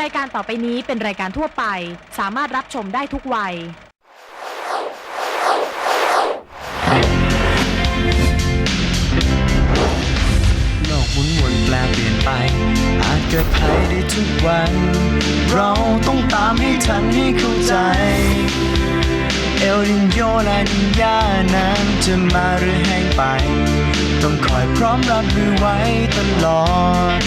รายการต่อไปนี้เป็นรายการทั่วไป สามารถรับชมได้ทุกวัย โลกหมุนวนแปลเปลี่ยนไป อาจเกิดภัยได้ทุกวัน เราต้องตามให้ทันให้เข้าใจ เอลนินโยและนินยานั้นจะมาหรือแห้งไป ต้องคอยพร้อมรับมือไว้ตลอด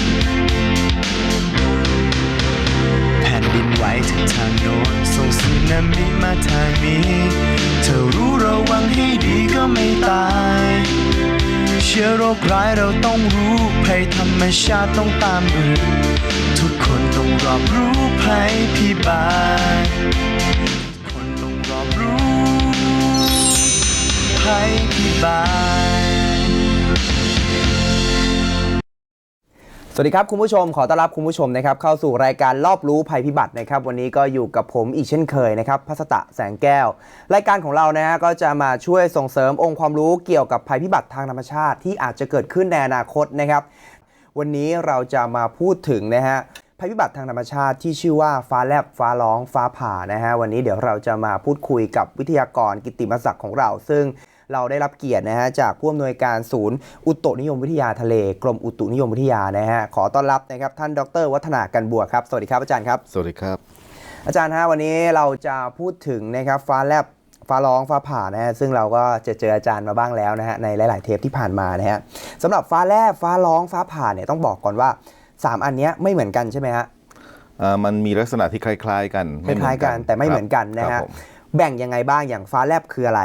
ทางโน้นส่งสึนามิมาทางนี้ เธอรู้ระวังให้ดีก็ไม่ตาย เชื้อโรคร้ายเราต้องรู้ภัยธรรมชาติต้องตามดูทุกคนต้องรอบรู้ภัยพิบัติคนต้องรอบรู้ภัยพิบัติ สวัสดีครับ คุณผู้ชมขอต้อนรับคุณผู้ชมนะครับเข้าสู่รายการรอบรู้ภัยพิบัตินะครับวันนี้ก็อยู่กับผมอีกเช่นเคยนะครับพัสตะแสงแก้ว รายการของเรานะฮะก็จะมาช่วยส่งเสริมองค์ความรู้เกี่ยวกับภัยพิบัติทางธรรมชาติ ที่อาจจะเกิดขึ้นในอนาคตนะครับ วันนี้เราจะมาพูดถึงนะฮะภัยพิบัติทางธรรมชาติที่ชื่อว่าฟ้าแลบฟ้าร้องฟ้าผ่านะฮะวันนี้เดี๋ยวเราจะมาพูดคุยกับวิทยากรกิตติมศักดิ์ของเรา ซึ่ง เราได้รับเกียรตินะฮะจากผู้อำนวยการศูนย์ อุตุนิยมวิทยาทะเล กรมอุตุนิยมวิทยานะฮะขอต้อนรับนะครับท่านดร วัฒนากันบัวครับสวัสดีครับอาจารย์ครับ สวัสดีครับ อาจารย์ฮะวันนี้เราจะพูดถึงนะครับฟ้าแลบฟ้าร้องฟ้าผ่านะฮะซึ่งเราก็จะเจออาจารย์มาบ้างแล้วนะฮะในหลาย ๆ เทปที่ผ่านมานะฮะสำหรับฟ้าแลบฟ้าร้องฟ้าผ่าเนี่ยต้องบอกก่อนว่า 3 อันเนี้ยไม่เหมือนกันใช่ไหมฮะอ่ามันมีลักษณะที่คล้าย ๆ กันคล้ายๆกันแต่ไม่เหมือนกันนะครัฮะบผมแบ่งยังไงบ้างอย่างฟ้าแลบคืออะไร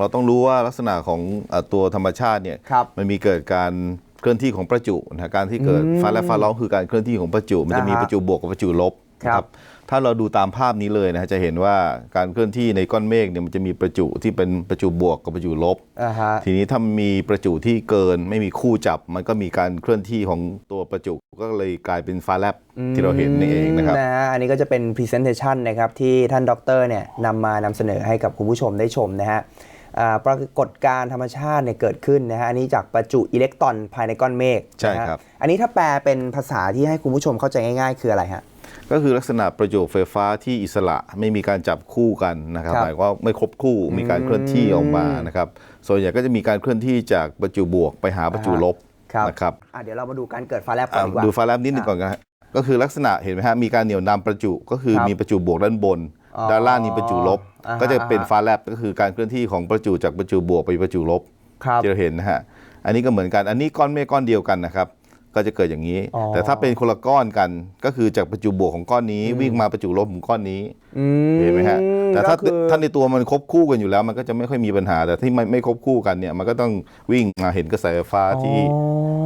เราต้องรู้ว่าลักษณะของอ่าตัวธรรมชาติเนี่ยครับมันมีเกิดการเคลื่อนที่ของประจุนะการที่เกิดอืมฟ้าและฟ้าร้องคือการเคลื่อนที่ของประจุ มันจะมีอ่าฮะประจุบวกกับประจุลบครับนะ ถ้าเราดูตามภาพนี้เลยนะฮะจะเห็นว่าการเคลื่อนที่ในก้อนเมฆเนี่ยมันจะมีประจุที่เป็นประจุบวกกับประจุลบ อ่าฮะ ทีนี้ถ้ามีประจุที่เกินไม่มีคู่จับ มันก็มีการเคลื่อนที่ของตัวประจุก็เลยกลายเป็นฟ้าแลบที่เราเห็นนี่เองนะครับ นะฮะอันนี้ก็จะเป็น Presentation นะครับที่ท่านดรเนี่ยนำมานำเสนอให้กับคุณผู้ชมได้ชมนะฮะอ่าปรากฏการณ์ธรรมชาติเนี่ยเกิดขึ้นนะฮะอันนี้จากประจุอิเล็กตรอนภายในก้อนเมฆใช่นะฮะครับ อันนี้ถ้าแปลเป็นภาษาที่ให้คุณผู้ชมเข้าใจง่าย ๆ คืออะไรฮะ ก็คือลักษณะประจุไฟฟ้าที่อิสระไม่มีการจับคู่กันนะครับครับหมายความว่าไม่ครบคู่มีการเคลื่อนที่ออกมานะครับส่วนใหญ่ก็จะมีการเคลื่อนที่จากประจุบวกไปหาประจุลบครับ นะครับอะเดี๋ยวเรามาดูการเกิดฟ้าแลบก่ออะนดีกว่าดูฟ้าแลบนิดหนึงก่อนนะฮะก็คือลักษณะเห็นไหมฮะมีการเหนี่ยวนำประจุก็คือครับมีประจุบวกด้านบน อ๋อด้านล่างมีประจุลบ อ่าฮะก็จะเป็นฟ้าแลบก็คือการเคลื่อนที่ของประจุจากประจุบวกไปประจุลบ ครับ ที่เราเห็นนะฮะ อันนี้ก็เหมือนกัน อันนี้ก้อนเมฆก้อนเดียวกันนะครับ ก็จะเกิดอย่างนี้ อ๋อ แต่ถ้าเป็นคนละก้อนกันก็คือจากประจุบวกของก้อนนี้ วิ่งมาประจุลบของก้อนนี้ อืมเห็นไหมฮะ แต่ถ้าก็คือถ้าในตัวมันครบคู่กันอยู่แล้ว มันก็จะไม่ค่อยมีปัญหา แต่ที่ไม่ไม่ครบคู่กันเนี่ยมันก็ต้องวิ่งมาเห็นกระแสไฟฟ้าที่อ๋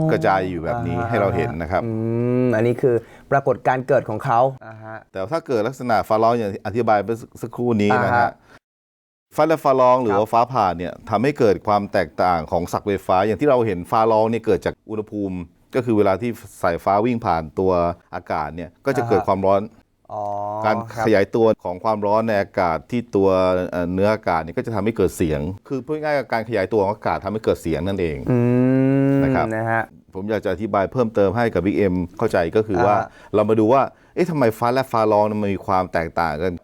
อกระจายอยู่แบบนี้ให้เราเห็นนะครับ อืมอันนี้คือปรากฏการณ์เกิดของเขาอ่าฮะ แต่ถ้าเกิดลักษณะฟ้าร้องอย่างที่อธิบายไปสักครู่นี้นะอ่าฮะฮะฟ้าและฟ้าร้องหรือครับว่าฟ้าผ่าเนี่ยทำให้เกิดความแตกต่างของศักย์ไฟฟ้าอย่างที่เราเห็นฟ้าร้องเนี่ยเกิดจากอุณหภูมิ ก็คือเวลาที่สายฟ้าวิ่งผ่านตัวอากาศเนี่ยก็จะเกิดความร้อนอ๋อการครับขยายตัวของความร้อนในอากาศที่ตัวเอ่อเนื้ออากาศเนี่ยก็จะทำให้เกิดเสียง คือพูดง่ายๆการขยายตัวของอากาศทำให้เกิดเสียงนั่นเองอืมนะครับนะฮะผมอยากจะอธิบายเพิ่มเติมให้กับบิ๊กเอ็มเข้าใจก็คือว่าอ่าเรามาดูว่าเอ๊ะทำไมฟ้าและฟ้าร้องมันมีความแตกต่างกัน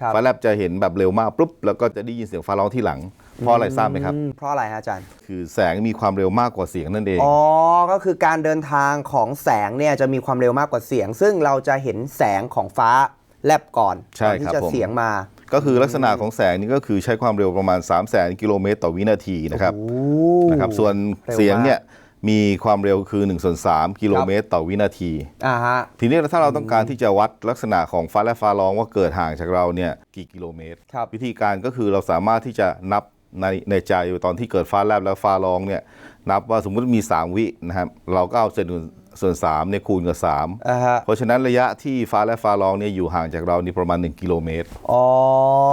ครับฟ้าแลบจะเห็นแบบเร็วมากปุ๊บแล้วก็จะได้ยินเสียงฟ้าร้องที่หลัง เพราะอะไรทราบไหมครับ อืมเพราะอะไรฮะอาจารย์ คือแสงมีความเร็วมากกว่าเสียงนั่นเอง อ๋อ ก็คือการเดินทางของแสงเนี่ยจะมีความเร็วมากกว่าเสียง ซึ่งเราจะเห็นแสงของฟ้าแลบก่อนใช่ก่อนที่ครับจะผม เสียงมา ก็คือลักษณะของแสงนี่ก็คือใช้ความเร็วประมาณ 3 0 0 0 0 0 กิโลเมตรต่อวินาทีนะครับโอ้นะครับ ส่วนเร็วมาก เสียงเนี่ยมีความเร็วคือ1ส่วน3กิโลเมตรต่อวินาที อ่าฮะ ทีนี้ถ้าเราต้องการที่จะวัดลักษณะของฟ้าและฟ้าร้องว่าเกิดห่างจากเราเนี่ยกี่กิโลเมตร ครับ วิธีการก็คือเราสามารถที่จะนับ ในในใจตอนที่เกิดฟ้าแลบและฟ้าร้องเนี่ยนับว่าสมมุติมี 3 วินะครับเราก็เอาเศษหนึ่งส่วน3เนี่ยคูณกับ3อ่าฮะเพราะฉะนั้นระยะที่ฟ้าและฟ้าร้องเนี่ยอยู่ห่างจากเรานี่ประมาณ 1 กิโลเมตรอ๋อ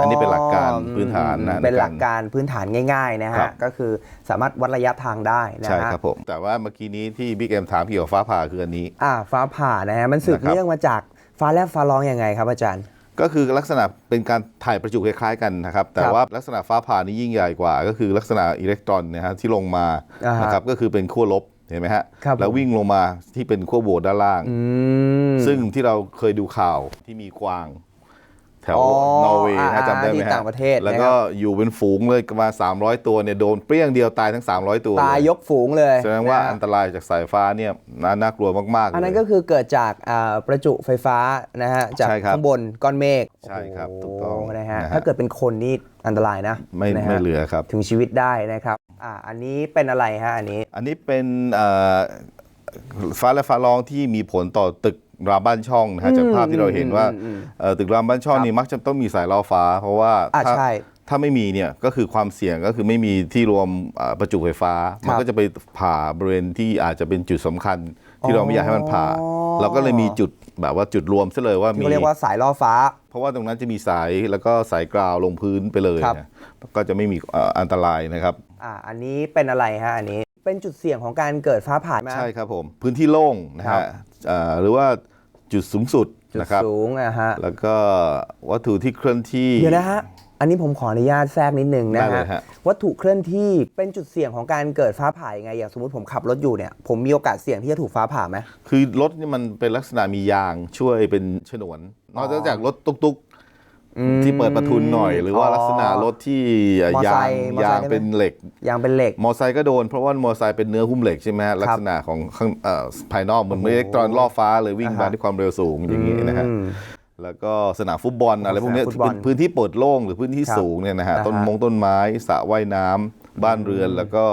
อัอันนี้เป็นหลักการพื้นฐานนะเป็นในการหลักการพื้นฐานง่าย ๆ นะครัฮะบก็คือสามารถวัดระยะทางได้นะใช่ฮะครับผมแต่ว่าเมื่อกี้นี้ที่บิ๊กเอ็มถามเกี่ยวกับฟ้าผ่าคืออันนี้อ่าฟ้าผ่านะฮะมันสืบนะครับเนื่องมาจากฟ้าแลบฟ้าร้องยังไงครับอาจารย์ ก็คือลักษณะเป็นการถ่ายประจุคล้ายๆกันนะครับ แต่ครับว่าลักษณะฟ้าผ่านี่ยิ่งใหญ่กว่า ก็คือลักษณะอิเล็กตรอนนะฮะที่ลงมาอ่าฮะนะครับก็คือเป็นขั้วลบเห็นไหมฮะครับแล้ววิ่งลงมาที่เป็นขั้วโบสถ์ด้านล่างอืมซึ่งที่เราเคยดูข่าวที่มีกวาง แถวอ๋อนอร์เวย์อ่านะจำได้ไหมที่ฮะต่างประเทศ แล้วนะครับก็อยู่เป็นฝูงเลยประมาณ300 ตัวเนี่ยโดนเปรี้ยงเดียวตายทั้ง 300 ตัว ตายเลยยกฝูงเลยแสดงว่าะฮะอันตรายจากสายฟ้าเนี่ยน่าน่ากลัวมากๆเลยอันนั้นก็คือเกิดจากอ่าประจุไฟฟ้านะฮะจากใช่ครับข้างบนก้อนเมฆใช่ครับโโหถูกต้องนะฮะนะฮะถ้าเกิดเป็นคนนี่อันตรายนะไม่นะฮะไม่เหลือครับถึงชีวิตได้นะครับอ่าอันนี้เป็นอะไรฮะอันนี้ อันนี้เป็นเอ่อฟ้าและฟ้าร้องที่มีผลต่อตึก รามบ้านช่องนะฮะจากภาพที่เราเห็นว่าอืมอืมเอ่อตึกรามบ้านช่องครับนี่มักจะต้องมีสายล่อฟ้า เพราะว่าอ่าถ้าใช่ถ้าไม่มีเนี่ยก็คือความเสี่ยงก็คือไม่มีที่รวมเอ่อประจุไฟฟ้า มันก็จะไปผ่าบริเวณที่อาจจะเป็นจุดสำคัญ ที่เราไม่อยากให้มันผ่าอ๋อเราก็เลยมีจุดแบบว่าจุดรวมซะเลยว่าที่มีเขาเรียกว่าสายล่อฟ้า เพราะว่าตรงนั้นจะมีสายแล้วก็สายกราวลงพื้นไปเลยครับนะก็จะไม่มีเอ่ออันตรายนะครับอ่าอันนี้เป็นอะไรฮะอันนี้เป็นจุดเสี่ยงของการเกิดฟ้าผ่าไหมใช่ครับผม พื้นที่โล่งนะครัฮะบเอ่อ หรือว่าจุดสูงสุดจุดนะครับ สูงอะฮะ แล้วก็วัตถุที่เคลื่อนที่ เดี๋ยวนะฮะ อันนี้ผมขออนุญาตแทรกนิดนึงนะได้เลฮะ ยฮะ วัตถุเคลื่อนที่เป็นจุดเสี่ยงของการเกิดฟ้าผ่ายังไง อย่างสมมติผมขับรถอยู่เนี่ย ผมมีโอกาสเสี่ยงที่จะถูกฟ้าผ่าไหม คือรถนี่มันเป็นลักษณะมียางช่วยเป็นฉนวน นอกจากรถตุ๊กๆ ที่เปิดประทุนหน่อย หรือว่าลักษณะรถที่มอไซยางค์มอไซค์ยางได้ไหมเป็นเหล็กยางเป็นเหล็ก มอไซค์ก็โดนเพราะว่ามอไซค์เป็นเนื้อหุ้มเหล็กใช่ไหมฮะลักษณะของข้างเอ่อภายนอกเหมือนอิเล็กตรอนล่อฟ้าเลยวิ่งอ่าฮะมาด้วยความเร็วสูงอย่างนี้นะฮะอืมแล้วก็สนามฟุตบอลอะไรพวกเนี้ยสนามฟุตบอลเป็นพื้นที่เปิดโล่งหรือพื้นที่ครับสูงเนี่ยนะฮะอ่าฮะต้นมงต้นไม้สระว่ายน้ำ บ้านเรือนแล้วก็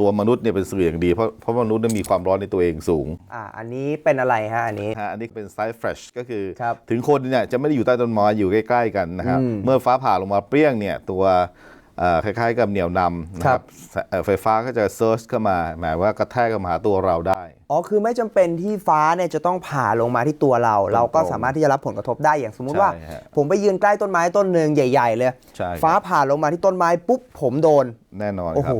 ตัวมนุษย์เนี่ยเป็นสื่ออย่างดี เพราะเพราะมนุษย์เนี่ยมีความร้อนในตัวเองสูงอ่าอันนี้เป็นอะไรฮะอันนี้ ฮะอันนี้เป็นไซส์ fresh ก็คือ ครับถึงคนเนี่ยจะไม่ได้อยู่ใต้ต้นไม้อยู่ใกล้ ๆ กันนะครับ อืมเมื่อฟ้าผ่าลงมาเปรี้ยงเนี่ยตัวเอ่อคล้าย ๆ กับเหนี่ยวนำนะคครัรับบ เอ่อไฟฟ้าก็จะเซิร์ชเข้ามา หมายว่ากระแทกเข้ามาหาตัวเราได้ อ๋อ คือไม่จำเป็นที่ฟ้าเนี่ยจะต้องผ่าลงมาที่ตัวเรา เราก็ตรงๆสามารถที่จะรับผลกระทบได้อย่างสมมุติว่า ใช่ฮะผมไปยืนใกล้ต้นไม้ต้นหนึ่งใหญ่ ๆ เลย ใช่ครับ ฟ้าผ่าลงมาที่ต้นไม้ปุ๊บผมโดน แน่นอนโอ้คโหรับ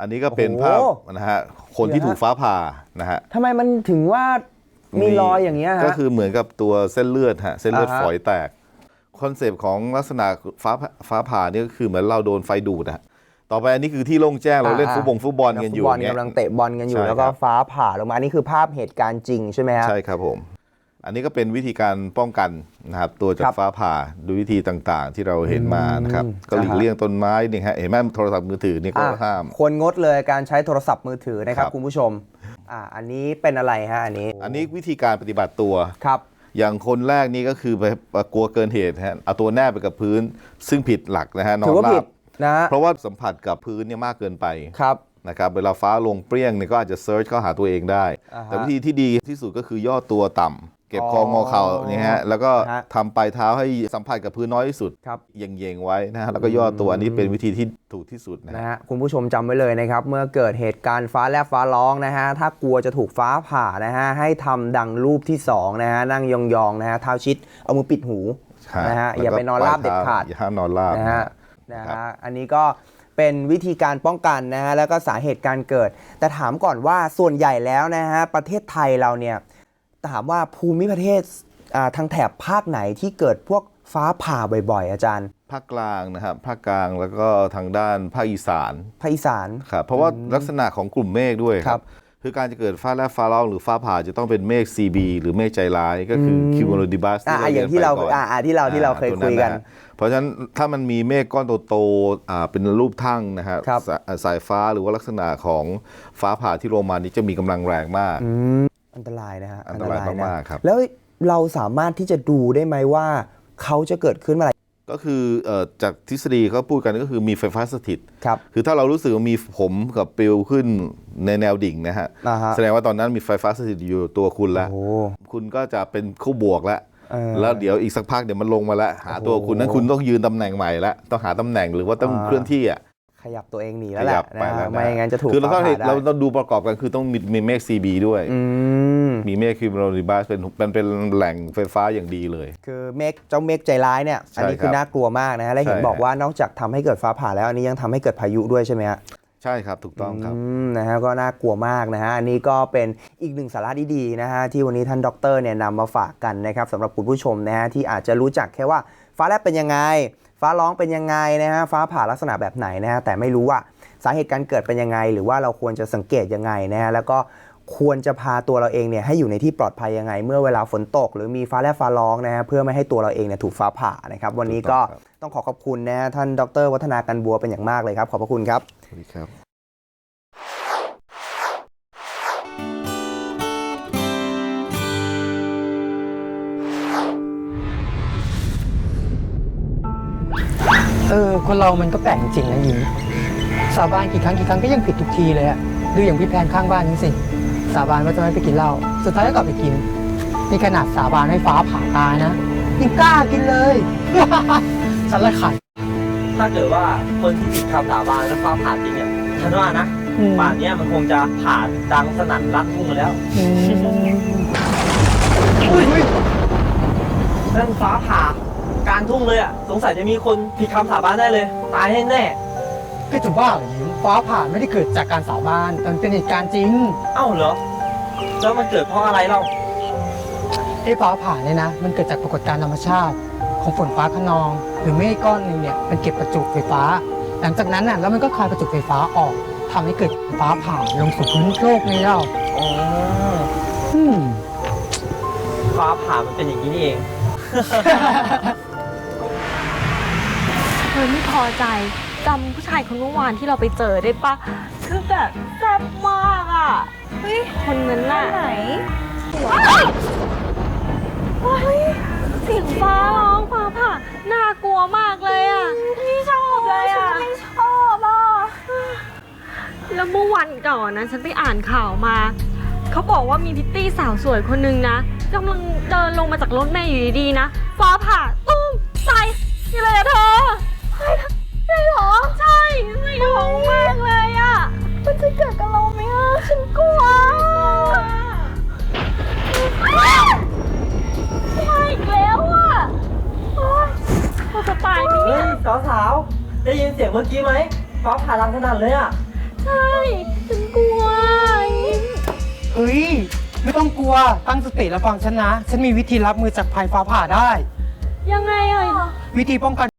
อันนี้ก็เป็นโอ้โหภาพนะฮะคนที่เดี๋ยวฮะถูกฟ้าผ่านะฮะทำไมมันถึงว่ามีรอยอย่างเงี้ยฮะ ก็คือเหมือนกับตัวเส้นเลือดฮะเส้นเลือดอ่าฮะ ฝอยแตก คอนเซปต์ของลักษณะฟ้าผ่าฟ้าผ่านี่ก็คือเหมือนเราโดนไฟดูดนะฮะ ต่อไปอันนี้คือที่โล่งแจ้งเราเล่นอ่าฟุตบอลฟุตบอลกันอยู่ฟุตบอลเนี่ยกำลังเตะบอลกันอยู่ใช่แล้วก็ครับฟ้าผ่าลงมาอันนี้คือภาพเหตุการณ์จริงใช่ไหมฮะใช่ครับผม อันนี้ก็เป็นวิธีการป้องกันนะครับตัวจาครักบฟ้าผ่าดูวิธีต่างๆ ที่เราเห็นมานะครับอืมก็หลีกอ่าฮะเลี่ยงต้นไม้นี่ฮะเห็นไหมโทรศัพท์มือถือนี่ก็อะห้ามควรงดเลยการใช้โทรศัพท์มือถือนะครับครับคุณผู้ชมอ่าอันนี้เป็นอะไรฮะอันนี้ อันนี้วิธีการปฏิบัติตัวครับอย่างคนแรกนี่ก็คือไปกลัวเกินเหตุฮะเอาตัวแนบไปกับพื้น ซึ่งผิดหลักนะฮะนอถืนอว่าราผิดบ นะฮะเพราะว่าสัมผัสกับพื้นเนี่ยมากเกินไปครับนะครับเวลาฟ้าลงเปรี้ยงเนี่ยก็อาจจะเซิร์ชเข้าหาตัวเองได้อ่าฮะแต่วิธีที่ดีที่สุดก็คือย่อตัวต่ำเก็บอ๋อคองอเข่าเนี่ยฮะแล้วก็ฮะทำปลายเท้าให้สัมผัสกับพื้นน้อยที่สุดครับเย่งๆไว้นะฮะแล้วก็ย่อตัวอันนี้เป็นวิธีที่ถูกที่สุดนะนะฮะฮะคุณผู้ชมจำไว้เลยนะครับ เมื่อเกิดเหตุการณ์ฟ้าแลบฟ้าร้องนะฮะถ้ากลัวจะถูกฟ้าผ่านะฮะให้ทำดังรูปที่สองนะฮะนั่งยองๆนะฮะเท้าชิดเอามือปิดหูใช่นะฮะแล้วก็อย่าไปนอนราบเด็ดขาดอย่าห้ามนอนราบนะนะฮะฮะ นะครัฮะบ อันนี้ก็เป็นวิธีการป้องกันนะฮะแล้วก็สาเหตุการเกิด แต่ถามก่อนว่าส่วนใหญ่แล้วนะฮะประเทศไทยเราเนี่ยถามว่าภูมิประเทศอ่าทางแถบภาคไหนที่เกิดพวกฟ้าผ่าบ่อยๆ อาจารย์ภาคกลางนะครับภาคกลางแล้วก็ทางด้านภาคอีสานภาคอีสาน ครับเพราะว่าลักษณะของกลุ่มเมฆด้วยคครัรับบ คือการจะเกิดฟ้าแลบฟ้าร้องหรือฟ้าผ่าจะต้องเป็นเมฆ CB หรือเมฆใจร้ายก็คือคิวโมโลดิบัสอ่าอย่างที่เราอ่าอ่าที่เราที่เราเคยคุยกัน เพราะฉะนั้นถ้ามันมีเมฆก้อนโตๆอ่าเป็นรูปทั่งนะครับครับสาสายฟ้าหรือว่าลักษณะของฟ้าผ่าที่ลงมานี้จะมีกำลังแรงมากอันตรายนะฮะอันตรายนะมากๆครับแล้วเราสามารถที่จะดูได้ไหมว่าเขาจะเกิดขึ้นเมื่อไหร่ก็คือเอ่อจากทฤษฎีเขาพูดกันก็คือมีไฟฟ้าสถิตครับคือถ้าเรารู้สึกว่ามีผมกับปลิวขึ้นในแนวดิ่งนะฮะอ่าฮะแสดงว่าตอนนั้นมีไฟฟ้าสถิตอยู่ตัวคุณแล้วโอ้คุณก็จะเป็นคู่บวกแล้วเออ แล้วเดี๋ยวอีกสักพักเดี๋ยวมันลงมาแล้วหาตัวคุณนั้นคุณต้องยืนตำแหน่งใหม่แล้วต้องหาตำแหน่งหรือว่าต้องอ่าเคลื่อนที่อะขยับตัวเองหนีแล้วแหละไปนะแล้วฮะนะไม่งั้นจะถูกคือเราฟ้าต้องผ่าได้เราต้องดูประกอบกันคือต้องมีมีเมฆ CB ด้วยอืมมีเมฆคิวโรนิบัสเป็นเป็นเป็นแหล่งไฟฟ้าอย่างดีเลย คือเมฆเจ้าเมฆใจร้ายเนี่ยใช่อันนี้คือครับน่ากลัวมากนะฮะและเห็นใช่บอกว่านอกจากทำให้เกิดฟ้าผ่าแล้วอันนี้ยังทำให้เกิดพายุด้วยใช่ไหมฮะ ใช่ครับถูกต้องครับนะฮะก็น่ากลัวมากนะฮะอันนี้ก็เป็นอีกหนึ่งสาระดีๆนะฮะที่วันนี้ท่านด็อกเตอร์เนี่ยนำมาฝากกันนะครับสำหรับคุณผู้ชมนะฮะที่อาจจะรู้จักแค่ว่าฟ้าแลบเป็นยังไง ฟ้าร้องเป็นยังไงนะฮะฟ้าผ่าลักษณะแบบไหนนะฮะแต่ไม่รู้ว่าสาเหตุการเกิดเป็นยังไง หรือว่าเราควรจะสังเกตยังไงนะฮะแล้วก็ ควรจะพาตัวเราเองเนี่ยให้อยู่ในที่ปลอดภัยยังไง เมื่อเวลาฝนตก หรือมีฟ้าแลบฟ้าร้องนะฮะเพื่อไม่ให้ตัวเราเองเนี่ยถูกฟ้าผ่านะครับวันนี้ก็ถูกต้องครับต้องขอขอบคุณนะฮะท่านดร วัฒนากันบัวเป็นอย่างมากเลยครับ ขอบพระคุณครับสวัสดีครับเออคนเรามันก็แปลกจริงๆนะยิงสาบานกี่ครั้งกี่ครั้งก็ยังผิดทุกทีเลยอะดูอย่างพี่แพนข้างบ้านนี่สิ สาบานว่าจะไม่ไปกินเหล้าสุดท้ายก็กลับไปกินนี่ขนาดสาบานให้ฟ้าผ่าตายนะยังกล้ากินเลย ฉันละขัดถ้าเกิดว่าคนที่ผิดคำสาบานแล้วฟ้าผ่าจริงเนี่ยฉันว่านะอืมป่านเนี้ยมันคงจะผ่าดังสนั่นรักทุ่งแล้วอืมนั่นฟ้าผ่ากลารทุ่งเลยอะสงสัยจะมีคนผิดคำสาบานได้เลย ตายแน่ ก็จะว่าเหรอยิงฟ้าผ่าไม่ได้เกิดจากการสาบานแต่มันเป็นเหตุการณ์จริงๆเอ้าเหรอ แล้วมันเกิดเพราะอะไรเล่า ไอ้ฟ้าผ่าเนี่ยนะ มันเกิดจากปรากฏการณ์ธรรมชาติ ของฝนฟ้าขนอง หรือเมฆก้อนหนึ่งเนี่ยมันเก็บประจุไฟฟ้า หลังจากนั้นน่ะแล้วมันก็คายประจุไฟฟ้าออกทำให้เกิดฟ้าผ่าลงสู่พื้นโลกนี่เราอ๋อ อืม ฟ้าผ่ามันเป็นอย่างนี้นี่เอง เธอไม่พอใจ จำผู้ชายคนเมื่อวานที่เราไปเจอได้ปะคือแบบแซ่บมากอะเฮ้ยคนนั้นน่ะไหนเฮ้ยเสียงฟ้าร้องฟ้าผ่าน่ากลัวมากเลยอะไม่ชอบเลยอะไม่ชอบอะแล้วเมื่อวันก่อนนะฉันไปอ่านข่าวมาเขาบอกว่ามีพิตตี้สาวสวยคนนึงนะกำลังเดินลงมาจากรถแม่อยู่ดีๆนะฟ้าผ่าตุ้มตายนี่เลยอะเธอ สาวสาวๆได้ยินเสียงเมื่อกี้ไหมฟ้าผ่าดังสนั่นเลยอะ ใช่ฉันกลัว เฮ้ย ไม่ต้องกลัว ตั้งสติแล้วฟังฉันนะ ฉันมีวิธีรับมือจากภัยฟ้าผ่าได้ ยังไงอะวิธีป้องกัน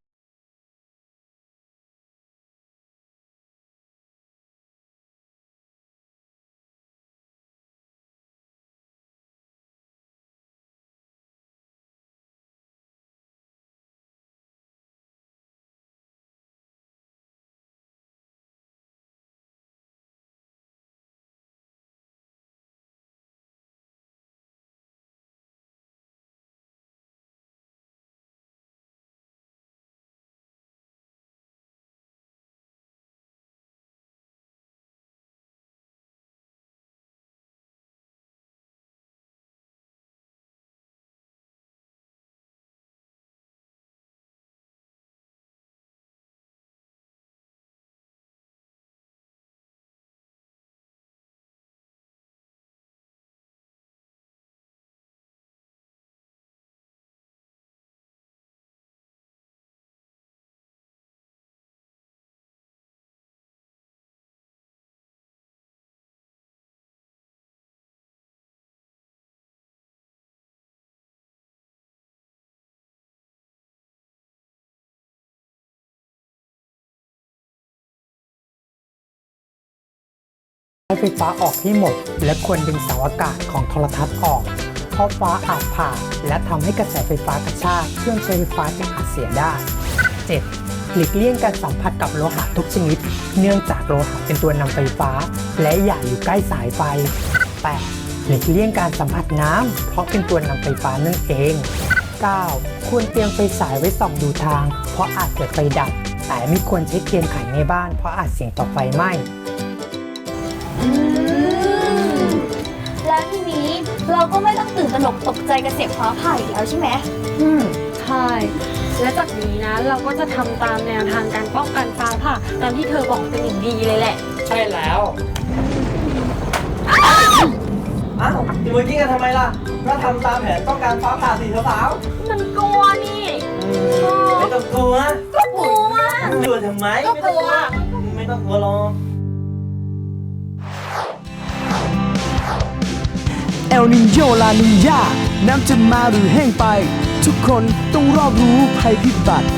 ไฟฟ้าออกให้หมด และควรดึงเสาอากาศของโทรทัศน์ออก เพราะฟ้าอาจผ่าและทำให้กระแสไฟฟ้ากระชากเครื่องใช้ไฟฟ้าจึงอาจเสียได้ 7. หลีกเลี่ยงการสัมผัสกับโลหะทุกชนิด เนื่องจากโลหะเป็นตัวนำไฟฟ้า และอย่าอยู่ใกล้สายไฟ 8. หลีกเลี่ยงการสัมผัสน้ำเพราะเป็นตัวนำไฟฟ้านั่นเอง 9. ควรเตรียมไฟฉายไว้ส่องดูทาง เพราะอาจเกิดไฟดับ แต่ไม่ควรใช้เทียนไขในบ้าน เพราะอาจเสี่ยงต่อไฟไหม้ แล้วทีนี้เราก็ไม่ต้องตื่นตระหนกตกใจกับเสียงฟ้าผ่าอีกแล้วใช่ไหม อืมใช่ และจากนี้นะเราก็จะทำตามแนวทางการป้องกันฟ้าผ่าตามที่เธอบอกเป็นอย่างดีเลยแหละ ใช่แล้วอ้าวอยู่เมื่อกี้กันทำไมล่ะก็ทำตามแผนต้องการฟ้าผ่าสิสาวมันกลัวนี่ๆไม่ต้องกลัวก็กลัว กลัวทำไมก็กลัว ไม่ต้องกลัวหรอก เอลนินโยลานินยาน้ำจะมาหรือแห้งไป ทุกคนต้องรอบรู้ภัยพิบัติ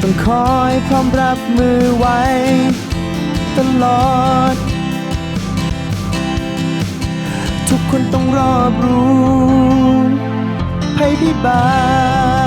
ต้องคอยพร้อมรับมือไว้ ตลอด ทุกคนต้องรอบรู้ภัยพิบัติ